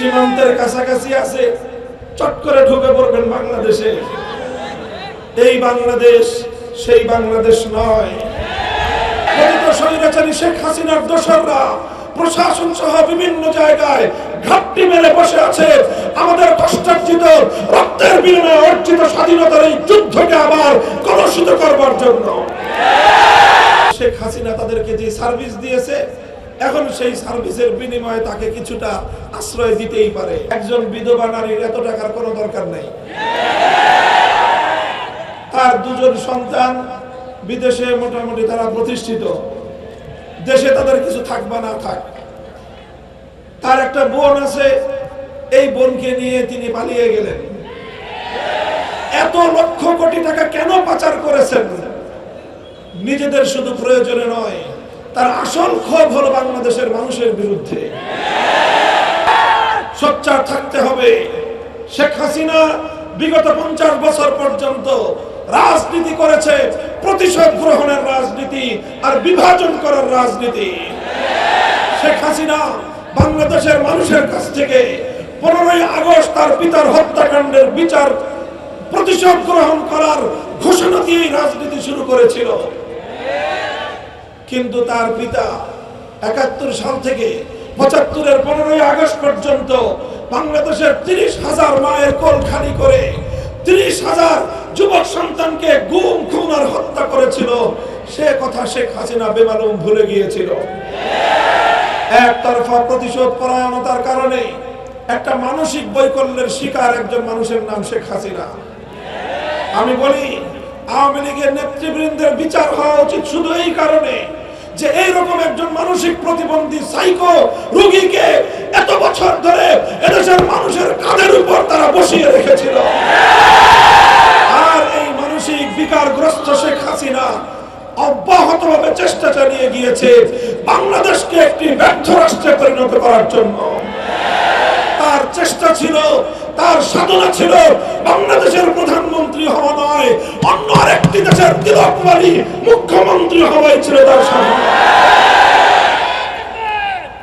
সীমান্তের কাছাকাছি আছে, চট করে ঢুকে পড়বেন বাংলাদেশে। এই বাংলাদেশ সেই বাংলাদেশ নয়। শেখ হাসিনার দোসররা প্রশাসন সহ বিভিন্ন জায়গায় ঘাপটি মেরে বসে আছে। আমাদের কষ্টার্জিত রক্তের বিনিময়ে অর্জিত স্বাধীনতার এই যুদ্ধকে আবার কলুষিত করবার জন্য শেখ হাসিনা তাদেরকে যে সার্ভিস দিয়েছে এখন সেই সার্ভিসের বিনিময়ে তাকে কিছুটা আশ্রয় দিতেই পারে। একজন বিধবা নারীর এত টাকার কোনো দরকার নেই। তার দুজন সন্তান বিদেশে মোটামুটি তারা প্রতিষ্ঠিত। দেশে তাদের কিছু থাকবা না থাক। তার একটা বোন আছে, এই বোনকে নিয়ে তিনি পালিয়ে গেলেন। এত লক্ষ কোটি টাকা কেন পাচার করেছেন? নিজেদের শুধু প্রয়োজনে নয় তার আসল ক্ষোভ হলো বাংলাদেশের মানুষের বিরুদ্ধে। সোচ্চার থাকতে হবে। শেখ হাসিনা বিগত পঞ্চাশ বছর পর্যন্ত রাজনীতি করেছে, প্রতিশোধ গ্রহণের রাজনীতি আর বিভাজন করার রাজনীতি। শেখ হাসিনা বাংলাদেশের মানুষের কাছ থেকে পনেরোই আগস্ট তার পিতার হত্যাকাণ্ডের বিচার প্রতিশোধ গ্রহণ করার ঘোষণা দিয়েই রাজনীতি শুরু করেছিল। কিন্তু তার পিতা একাত্তর সাল থেকে পঁচাত্তরের পনেরোই আগস্ট পর্যন্ত বাংলাদেশের তিরিশ হাজার মায়ের কোল খালি করে তিরিশ হাজার যুবক সন্তানকে গুম, খুন আর হত্যা করেছিল। সে কথা শেখ হাসিনা বেমালুম ভুলে গিয়েছিল। একতরফা প্রতিশোধ পরায়ণতার কারণে একটা মানসিক বৈকল্যের শিকার একজন মানুষের নাম শেখ হাসিনা। আমি বলি, আওয়ামী লীগের নেতৃবৃন্দের বিচার হওয়া উচিত শুধু এই কারণে যে এইরকম একজন মানসিক প্রতিবন্ধী সাইকো রোগীকে এত বছর ধরে এদেশের মানুষের কাঁধের উপর তারা বসিয়ে রেখেছিল। আর এই মানসিক বিকারগ্রস্ত শেখ হাসিনা চেষ্টা চালিয়ে গিয়েছে বাংলাদেশকে একটি ব্যর্থ রাষ্ট্রে পরিণত করার জন্য। তার চেষ্টা ছিল, তার সাধনা ছিল বাংলাদেশের প্রধানমন্ত্রী হওয়া নয়, অন্য আরেকটি দেশের তিলকমালী মুখ্যমন্ত্রী হওয়াই ছিল তার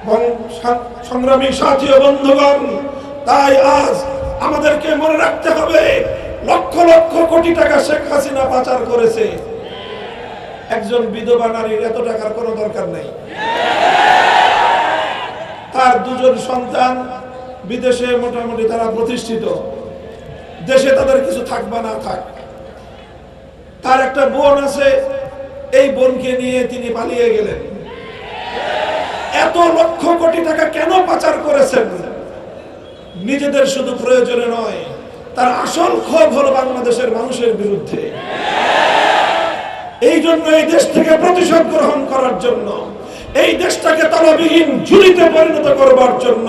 এবং সং- সংগ্রামী সাথী ও বন্ধুগণ, তাই আজ আমাদেরকে মনে রাখতে হবে, লক্ষ লক্ষ কোটি টাকা শেখ হাসিনা পাচার করেছে। একজন বিধবা নারীর এত টাকার কোনো দরকার নেই। তার দুজন সন্তান বিদেশে মোটামুটি তারা প্রতিষ্ঠিত। দেশে তাদের কিছু থাকবা না থাক। তার একটা বোন আছে, এই বোনকে নিয়ে তিনি পালিয়ে গেলেন। এত লক্ষ কোটি টাকা কেন পাচার করেছেন? নিজেদের শুধু প্রয়োজনে নয়, তার আসল ক্ষোভ হলো বাংলাদেশের মানুষের বিরুদ্ধে। এই জন্য এই দেশ থেকে প্রতিশোধ গ্রহণ করার জন্য, এই দেশটাকে তলবিহীন ঝুলিতে পরিণত করবার জন্য,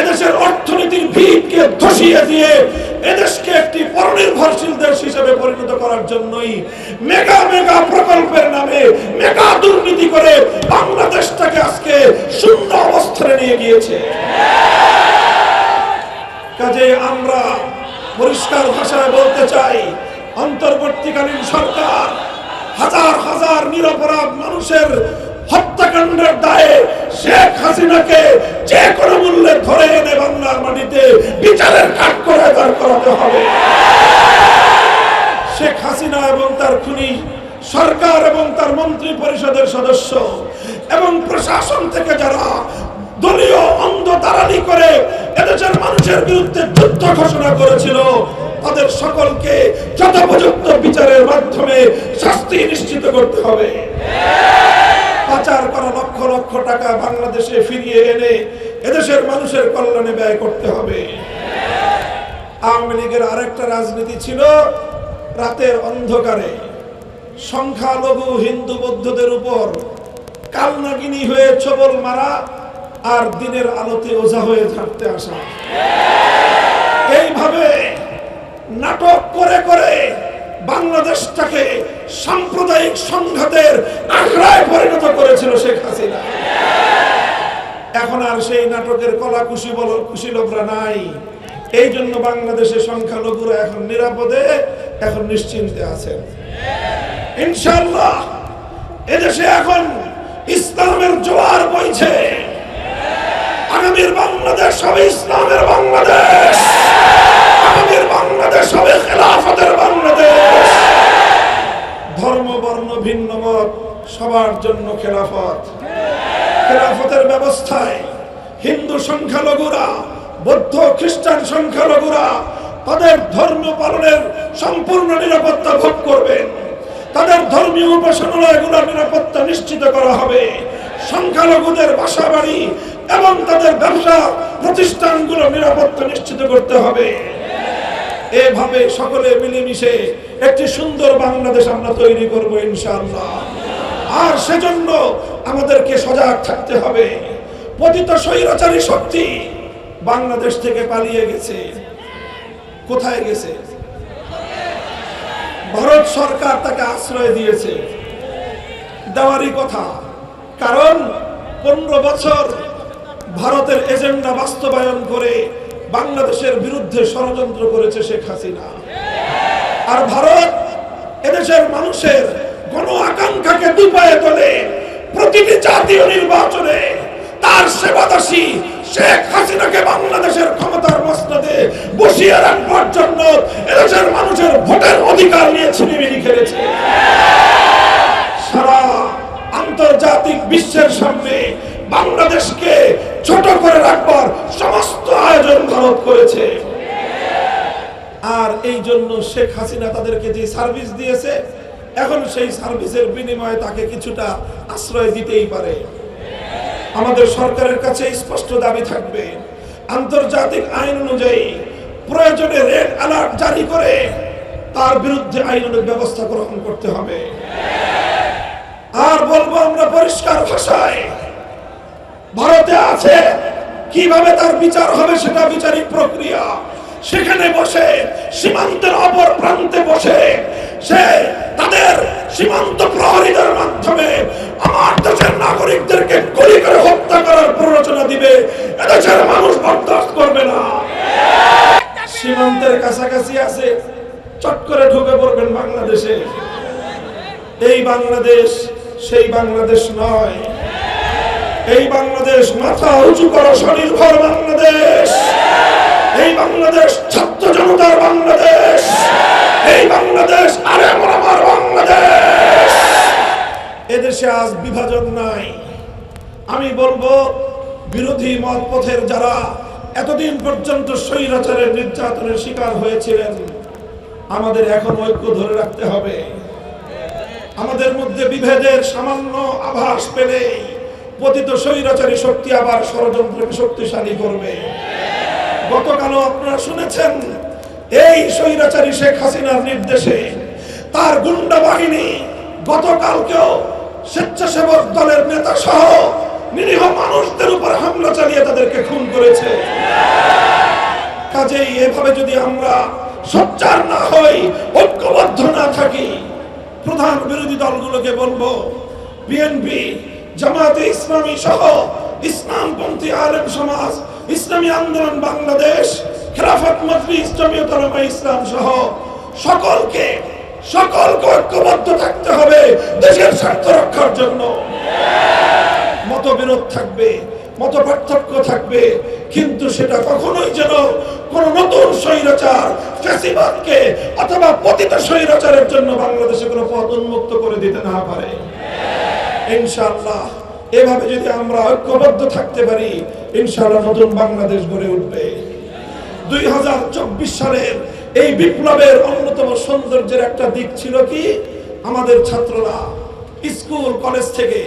এদেশের অর্থনীতির ভিতকে ধসিয়ে দিয়ে দেশ হিসেবে পরিণত করার জন্যই মেগা মেগা প্রকল্পের নামে মেগা দুর্নীতি করে বাংলাদেশটাকে আজকে শূন্য অবস্থানে নিয়ে গিয়েছে। কাজে আমরা পরিষ্কার ভাষায় বলতে চাই, অন্তর্বর্তীকালীন সরকার হাজার হাজার নিরপরাধ মানুষের হত্যাকাণ্ডের দায়ে শেখ হাসিনাকে যে কোনো মূল্যে ধরে এনে বাংলার মাটিতে বিচারের কাঠ করে দাঁড় করাতে হবে। শেখ হাসিনা এবং তার খুনি, সরকার এবং তার মন্ত্রী পরিষদের সদস্য এবং প্রশাসন থেকে যারা দলীয় অন্ধ দালালি করে এদেশের মানুষের বিরুদ্ধে যুদ্ধ ঘোষণা করেছিল, তাদের সকলকে যথোপযুক্ত বিচারের মাধ্যমে শাস্তি নিশ্চিত করতে হবে। পাচার করা লক্ষ লক্ষ টাকা বাংলাদেশে ফিরিয়ে এনে এদেশের মানুষের কল্যাণে ব্যয় করতে হবে। আওয়ামী লীগের আরেকটা রাজনীতি ছিল রাতের অন্ধকারে সংখ্যালঘু হিন্দু বৌদ্ধদের উপর কালনাগিনী হয়ে ছবল মারা আর দিনের আলোতে ওঝা হয়ে থাকতে আসা। এইভাবে নাটক করে করে বাংলাদেশটাকে সাম্প্রদায়িক সংঘাতের আখড়ায় পরিণত করেছিল শেখ হাসিনা। এখন আর সেই নাটকের কলা কুশি বল কুশীলভরা নাই। এই জন্য বাংলাদেশের সংখ্যালঘুরা এখন নিরাপদে এখন নিশ্চিন্তে আছেন। ইনশাল্লাহ এদেশে এখন ইসলামের জোয়ার বইছে। আগামীর বাংলাদেশ হবে ইসলামের বাংলাদেশ। আগামীর বাংলাদেশ হবে খেলাফতের বাংলাদেশ। ধর্ম, বর্ণ, ভিন্ন মত, সবার জন্য খেলাফত। খেলাফতের ব্যবস্থায় হিন্দু সংখ্যালঘুরা, বৌদ্ধ, খ্রিস্টান সংখ্যালঘুরা তাদের ধর্ম পালনের সম্পূর্ণ নিরাপত্তা ভোগ করবেন তাদের ধর্মীয় উপাসনালয়গুলোর নিরাপত্তা নিশ্চিত করা হবে। সংখ্যালঘুদের বাসা বাড়ি এবং তাদের ব্যবসা প্রতিষ্ঠানগুলো নিরাপত্তা নিশ্চিত করতে হবে। এভাবে সকলে মিলেমিশে একটি সুন্দর বাংলাদেশ আমরা তৈরি করব ইনশাআল্লাহ। আর সেজন্য আমাদেরকে সজাগ থাকতে হবে। পতিত স্বৈরাচারী শক্তি বাংলাদেশ থেকে পালিয়ে গেছে। কোথায় গেছে? ভারত সরকার তাকে আশ্রয় দিয়েছে। দেওয়ারই কথা। কারণ পনেরো বছর ভারতের এজেন্ডা বাস্তবায়ন করে বাংলাদেশের বিরুদ্ধে ষড়যন্ত্র করেছে শেখ হাসিনা। আর ভারত এদেশের মানুষের গণ আকাঙ্ক্ষাকে দুপায়ে তোলে প্রতিটি জাতীয় নির্বাচনে তার সেবাদাসী শেখ মানুষের ভোটের অধিকার নিয়ে ছিনিমিনি খেলেছে। সারা আন্তর্জাতিক বিশ্বের সামনে বাংলাদেশকে ছোট করে রাখবার সমস্ত আয়োজন ভারত করেছে। আর এই জন্য শেখ হাসিনা তাদেরকে যে সার্ভিস দিয়েছে, এখন সেই সার্ভিসের বিনিময়ে তাকে কিছুটা আশ্রয় দিতেই পারে। আমাদের সরকারের কাছে স্পষ্ট দাবি থাকবে, আন্তর্জাতিক আইন অনুযায়ী প্রয়োজনে রেড অ্যালার্ট জারি করে তার বিরুদ্ধে আইনানুগ ব্যবস্থা গ্রহণ করতে হবে। আর বলব আমরা পরিষ্কার ভারতে আছে, কীভাবে তার বিচার হবে সেটা বিচারিক প্রক্রিয়া। সেখানে বসে, সীমান্তের অপর প্রান্তে বসে, সে তাদের সীমান্ত প্রহরীদের মাধ্যমে আমার দেশের নাগরিকদেরকে গুলি করে হত্যা করার প্ররোচনা দিবে এদেশের মানুষ বরদাস্ত করবে না সীমান্তের কাছাকাছি আছে, চট করে ঢুকে পড়বেন বাংলাদেশে। এই বাংলাদেশ সেই বাংলাদেশ নয়। এই বাংলাদেশ মাথা উঁচু করা, স্বনির্ভর বাংলাদেশ। এই বাংলাদেশ ছাত্র জনতার বাংলাদেশ। এই বাংলাদেশ আরে আমার বাংলাদেশ। এদেশে আজ বিভাজন নাই। আমি বলব, বিরোধী মত পথের যারা এতদিন পর্যন্ত স্বৈরাচারের নির্যাতনের শিকার হয়েছিলেন। আমাদের এখন ঐক্য ধরে রাখতে হবে। আমাদের মধ্যে বিভেদের সামান্য আভাস পেলে পতিত স্বৈরাচারী শক্তি আবার ষড়যন্ত্রকে শক্তিশালী করবে। গতকালও আপনারা শুনেছেন, এই স্বৈরাচারী শেখ হাসিনার নির্দেশে তার গুন্ডা বাহিনী গতকালকেও স্বেচ্ছাসেবক দলের নেতা সহ নিরীহ মানুষদের চালিয়ে তাদেরকে খুন করেছে। কাজেই এভাবে যদি আমরা সোচ্চার না হই, ঐক্যবদ্ধ না থাকি, প্রধান বিরোধী দলগুলোকে বলব, বিএনপি জামাতে ইসলামী সহ ইসলামপন্থী আলেম সমাজ, ইসলামী আন্দোলন বাংলাদেশ, খেলাফত মজলিস, জমিয়ত উলামা ইসলাম সহ সকলকে সকলকে ঐক্যবদ্ধ থাকতে হবে দেশের স্বার্থ রক্ষার জন্য। মতবিরোধ থাকবে। মত পার্থক্য থাকবে। কিন্তু সেটা কখনোই যেন কোন নতুন স্বৈরাচার, ফ্যাসিবাদকে অথবা পতিত স্বৈরাচারের জন্য বাংলাদেশে কোনো পথ উন্মুক্ত করে দিতে না পারে। ইনশাআল্লাহ, এভাবে যদি আমরা ঐক্যবদ্ধ থাকতে পারি, ইনশাআল্লাহ নতুন বাংলাদেশ গড়ে উঠবে। দুই হাজার চব্বিশ সালের এই বিপ্লবের অন্যতম সৌন্দর্যের একটা দিক ছিল কি? আমাদের ছাত্ররা স্কুল, কলেজ থেকে,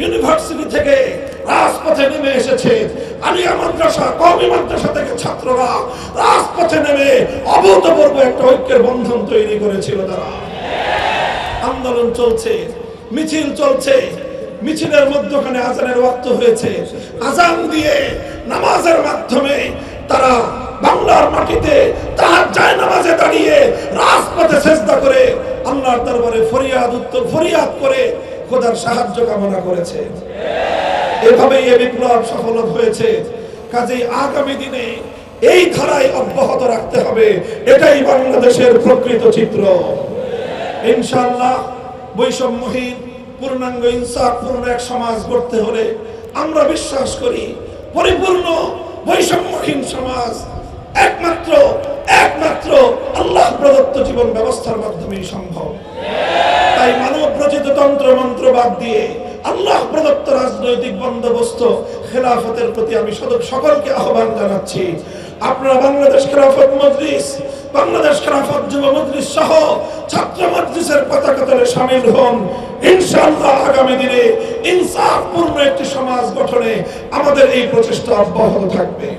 ইউনিভার্সিটি থেকে আলিয়া মাদ্রাসা থেকে ছাত্ররা রাজপথে নেমে একটা ঐক্যের বন্ধন তৈরি করেছিল তারা। আন্দোলন চলছে, মিছিল চলছে, মিছিলের মধ্যখানে আজানের ওয়াক্ত হয়েছে। আজান দিয়ে নামাজের মাধ্যমে তারা বাংলার মাটিতে তাহার যায় নামাজে দাঁড়িয়ে রাজপথে চেষ্টা করে আল্লাহর দরবারে ফরিয়াদ উত্তর, ফরিয়াদ করে খোদার সাহায্য কামনা করেছে। এভাবেই এ বিপ্লব সফল হয়েছে। কাজেই আগামী দিনে এই ধারায় অব্যাহত রাখতে হবে। এটাই বাংলাদেশের প্রকৃত চিত্র। ইনশাআল্লাহ বৈষম্যহীন, পূর্ণাঙ্গ ইনসাফ, পূর্ণ এক সমাজ গড়তে হলে আমরা বিশ্বাস করি, পরিপূর্ণ বৈষম্যহীন সমাজ একমাত্র একমাত্র আল্লাহ প্রদত্ত জীবন ব্যবস্থার মাধ্যমেই সম্ভব। তাই মানব রচিত তন্ত্র মন্ত্র বাদ দিয়ে আল্লাহ প্রদত্ত রাজনৈতিক বন্দোবস্ত খেলাফতের প্রতি আমি সকলকে আহ্বান জানাচ্ছি। আপনারা বাংলাদেশ খেলাফত মজলিস, বাংলাদেশ খেলাফত যুব মজলিস সহ ছাত্র মজলিসের পতাকা তলে সামিল হন। ইনশাআল্লাহ আগামী দিনে ইনসাফপূর্ণ একটি সমাজ গঠনে আমাদের এই প্রচেষ্টা অব্যাহত থাকবে।